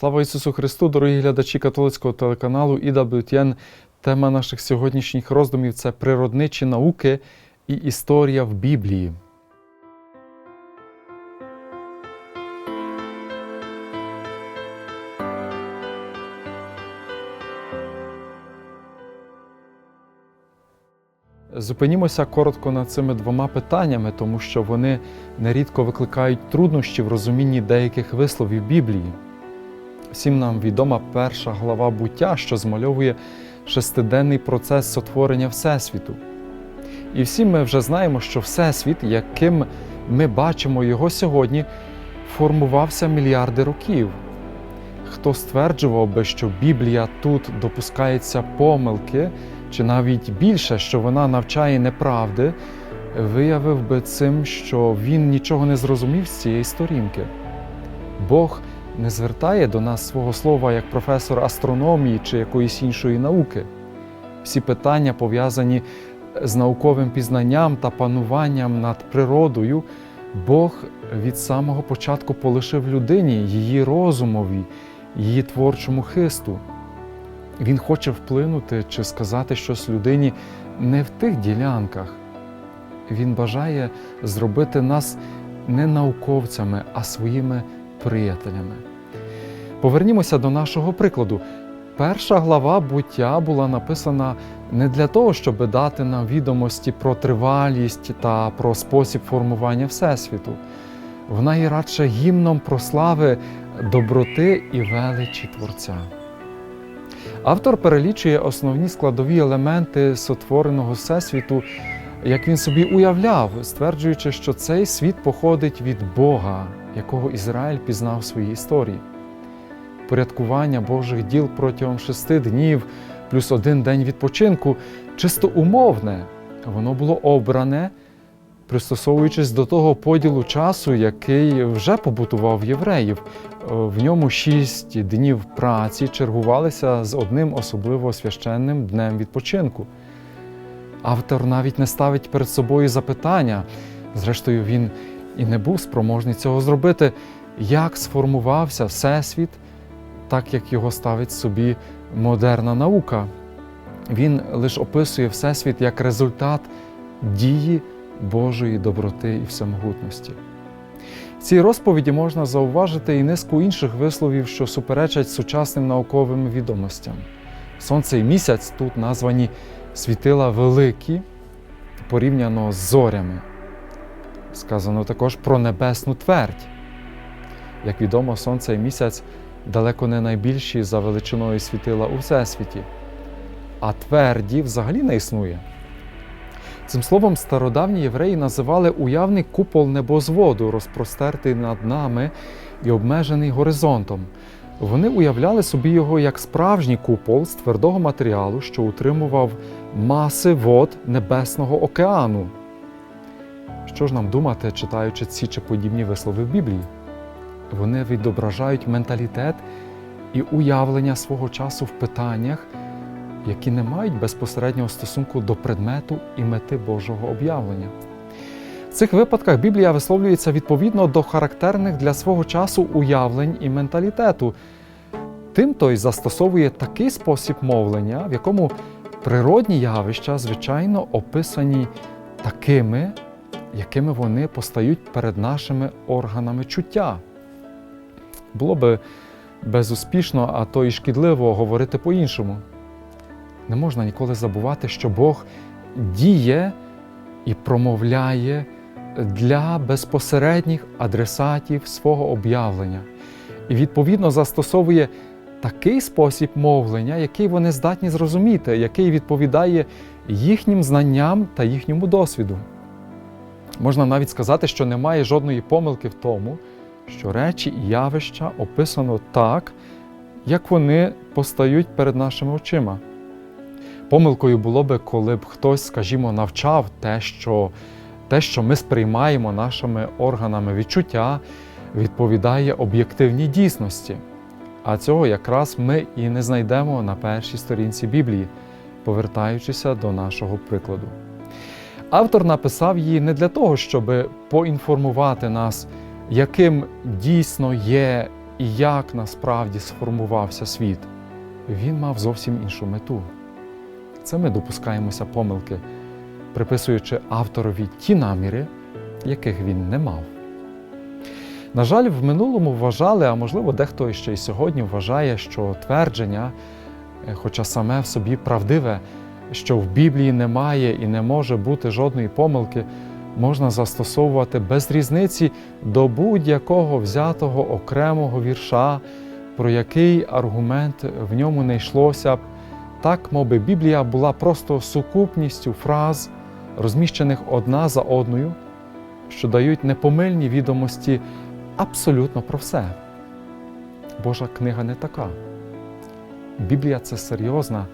Слава Ісусу Христу, дорогі глядачі католицького телеканалу EWTN. Тема наших сьогоднішніх роздумів це природничі науки і історія в Біблії. Зупинімося коротко над цими двома питаннями, тому що вони нерідко викликають труднощі в розумінні деяких висловів Біблії. Всім нам відома перша глава буття, що змальовує шестиденний процес сотворення Всесвіту. І всі ми вже знаємо, що Всесвіт, яким ми бачимо його сьогодні, формувався мільярди років. Хто стверджував би, що Біблія тут допускається помилки, чи навіть більше, що вона навчає неправди, виявив би цим, що він нічого не зрозумів з цієї сторінки. Бог не звертає до нас свого слова як професор астрономії чи якоїсь іншої науки. Всі питання, пов'язані з науковим пізнанням та пануванням над природою, Бог від самого початку полишив людині, її розумові, її творчому хисту. Він хоче вплинути чи сказати щось людині не в тих ділянках. Він бажає зробити нас не науковцями, а своїми приятелями. Повернімося до нашого прикладу. Перша глава буття була написана не для того, щоб дати нам відомості про тривалість та про спосіб формування Всесвіту. Вона є радше гімном прослави доброти і величі Творця. Автор перелічує основні складові елементи сотвореного Всесвіту, як він собі уявляв, стверджуючи, що цей світ походить від Бога, якого Ізраїль пізнав в своїй історії. Порядкування Божих діл протягом шести днів, плюс один день відпочинку, чисто умовне, воно було обране, пристосовуючись до того поділу часу, який вже побутував євреїв. В ньому шість днів праці чергувалися з одним особливо священним днем відпочинку. Автор навіть не ставить перед собою запитання, зрештою, він і не був спроможний цього зробити, як сформувався Всесвіт, так як його ставить собі модерна наука. Він лише описує Всесвіт як результат дії Божої доброти і всемогутності. В цій розповіді можна зауважити і низку інших висловів, що суперечать сучасним науковим відомостям. Сонце і місяць тут названі світила великі порівняно з зорями. Сказано також про небесну твердь. Як відомо, сонце і місяць далеко не найбільші за величиною світила у всесвіті, а тверді взагалі не існує. Цим словом, стародавні євреї називали уявний купол небозводу, розпростертий над нами і обмежений горизонтом. Вони уявляли собі його як справжній купол з твердого матеріалу, що утримував маси вод Небесного океану. Що ж нам думати, читаючи ці чи подібні вислови в Біблії? Вони відображають менталітет і уявлення свого часу в питаннях, які не мають безпосереднього стосунку до предмету і мети Божого об'явлення. В цих випадках Біблія висловлюється відповідно до характерних для свого часу уявлень і менталітету. Тим той застосовує такий спосіб мовлення, в якому природні явища, звичайно, описані такими, якими вони постають перед нашими органами чуття. Було би безуспішно, а то і шкідливо говорити по-іншому. Не можна ніколи забувати, що Бог діє і промовляє для безпосередніх адресатів свого об'явлення, і відповідно застосовує такий спосіб мовлення, який вони здатні зрозуміти, який відповідає їхнім знанням та їхньому досвіду. Можна навіть сказати, що немає жодної помилки в тому, що речі і явища описано так, як вони постають перед нашими очима. Помилкою було би, коли б хтось, скажімо, навчав те, що, те, що ми сприймаємо нашими органами відчуття, відповідає об'єктивній дійсності. А цього якраз ми і не знайдемо на першій сторінці Біблії, повертаючися до нашого прикладу. Автор написав її не для того, щоб поінформувати нас, яким дійсно є і як насправді сформувався світ, він мав зовсім іншу мету. Це ми допускаємося помилки, приписуючи авторові ті наміри, яких він не мав. На жаль, в минулому вважали, а можливо, дехто ще й сьогодні вважає, що твердження, е, хоча саме в собі правдиве, що в Біблії немає і не може бути жодної помилки, можна застосовувати без різниці до будь-якого взятого окремого вірша, про який аргумент в ньому не йшлося б, так, мовби Біблія була просто сукупністю фраз, розміщених одна за одною, що дають непомильні відомості абсолютно про все. Божа книга не така. Біблія це серйозна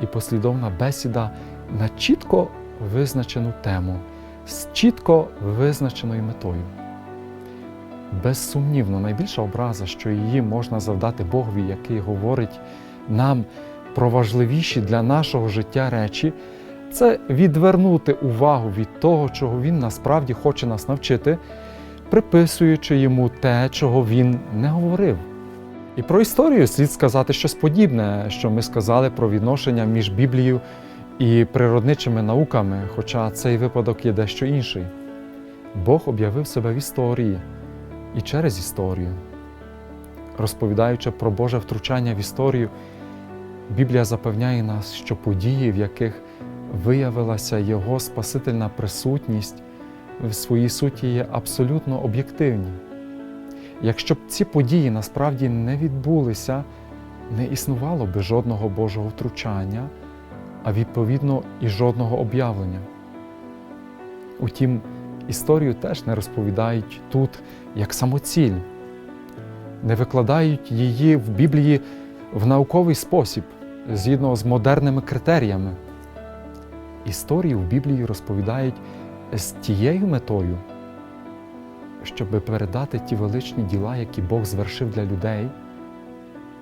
і послідовна бесіда на чітко визначену тему з чітко визначеною метою. Безсумнівно, найбільша образа, що її можна завдати Богові, який говорить нам про важливіші для нашого життя речі, це відвернути увагу від того, чого Він насправді хоче нас навчити, приписуючи йому те, чого він не говорив. І про історію слід сказати щось подібне, що ми сказали про відношення між Біблією і природничими науками, хоча цей випадок є дещо інший. Бог об'явив себе в історії і через історію. Розповідаючи про Боже втручання в історію, Біблія запевняє нас, що події, в яких виявилася Його спасительна присутність, в своїй суті є абсолютно об'єктивні. Якщо б ці події насправді не відбулися, не існувало би жодного Божого втручання, а відповідно і жодного об'явлення. Утім, історію теж не розповідають тут як самоціль, не викладають її в Біблії в науковий спосіб, згідно з модерними критеріями. Історію в Біблії розповідають з тією метою, щоб передати ті величні діла, які Бог звершив для людей,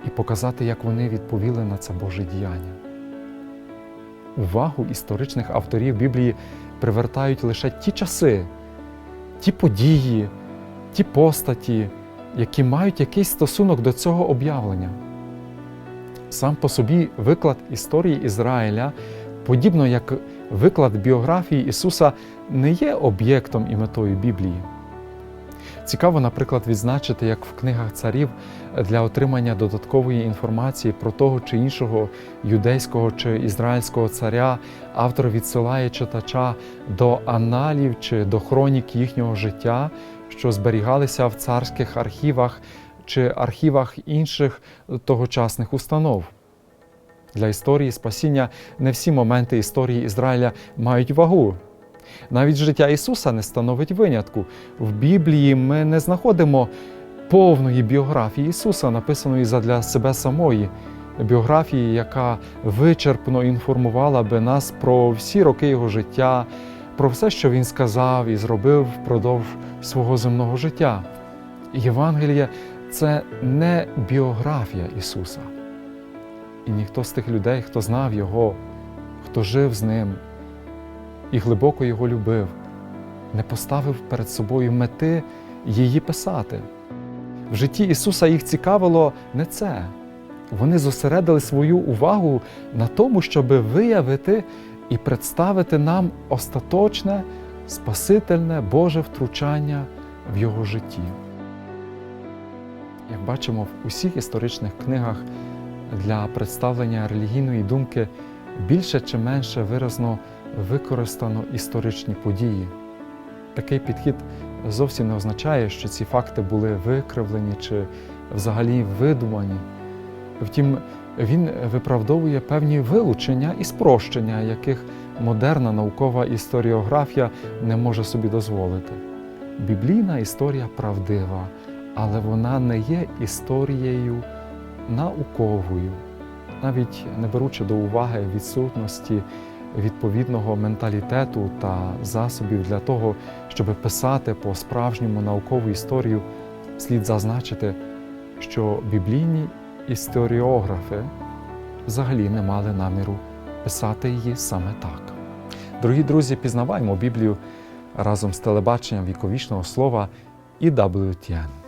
і показати, як вони відповіли на це Боже діяння. Увагу історичних авторів Біблії привертають лише ті часи, ті події, ті постаті, які мають якийсь стосунок до цього об'явлення. Сам по собі виклад історії Ізраїля, подібно як виклад біографії Ісуса, не є об'єктом і метою Біблії. Цікаво, наприклад, відзначити, як в книгах царів для отримання додаткової інформації про того чи іншого юдейського чи ізраїльського царя автор відсилає читача до аналів чи до хронік їхнього життя, що зберігалися в царських архівах чи архівах інших тогочасних установ. Для історії спасіння не всі моменти історії Ізраїля мають вагу. Навіть життя Ісуса не становить винятку. В Біблії ми не знаходимо повної біографії Ісуса, написаної задля себе самої, біографії, яка вичерпно інформувала би нас про всі роки Його життя, про все, що Він сказав і зробив впродовж свого земного життя. Євангелія це не біографія Ісуса. І ніхто з тих людей, хто знав Його, хто жив з Ним і глибоко його любив, не поставив перед собою мети її писати. В житті Ісуса їх цікавило не це. Вони зосередили свою увагу на тому, щоб виявити і представити нам остаточне, спасительне Боже втручання в Його житті. Як бачимо, в усіх історичних книгах для представлення релігійної думки більше чи менше виразно використано історичні події. Такий підхід зовсім не означає, що ці факти були викривлені чи взагалі видумані. Втім, він виправдовує певні вилучення і спрощення, яких модерна наукова історіографія не може собі дозволити. Біблійна історія правдива, але вона не є історією науковою, навіть не беручи до уваги відсутності відповідного менталітету та засобів для того, щоб писати по справжньому наукову історію, слід зазначити, що біблійні історіографи взагалі не мали наміру писати її саме так. Дорогі друзі, пізнаваємо Біблію разом з телебаченням віковічного слова і WTN.